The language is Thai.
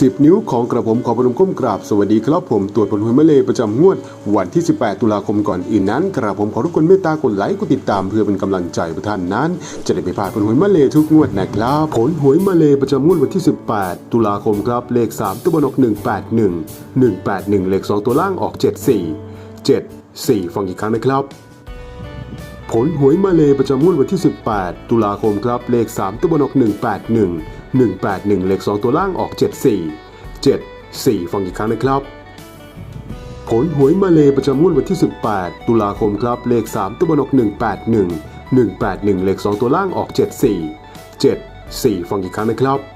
10 นิ้วของกระผมขอประนมก้มกราบสวัสดีครับผมตรวจผลหวยมะเลประจำงวด วันที่ 18 ตุลาคมก่อนอื่นนั้นกระผมขอทุกคนเมตตากดไลค์กดติดตามเพื่อเป็นกำลังใจให้ท่านนั้น จะได้ไม่พลาดผลหวยมะเลทุกงวดนะครับผลหวยมะเลประจำงวดวันที่ 18 ตุลาคมครับเลข 3 ตัวบนออก 181 181 เลข 2 ตัวล่างออก 74 74 ฟังอีกครั้งนะครับ ลหวยมาเลประจำงวดวันที่ 18 ตุลาคมครับ เลข 3 ตัวบนออก 181 181 เลข 2 ตัวล่างออก 74 74 ฟังอีกครั้งนะครับ ผลหวยมาเลประจำงวดวันที่ 18 ตุลาคมครับ เลข 3 ตัวบนออก 181 181 เลข 2 ตัวล่างออก 74 74 ฟังอีกครั้งนะครับ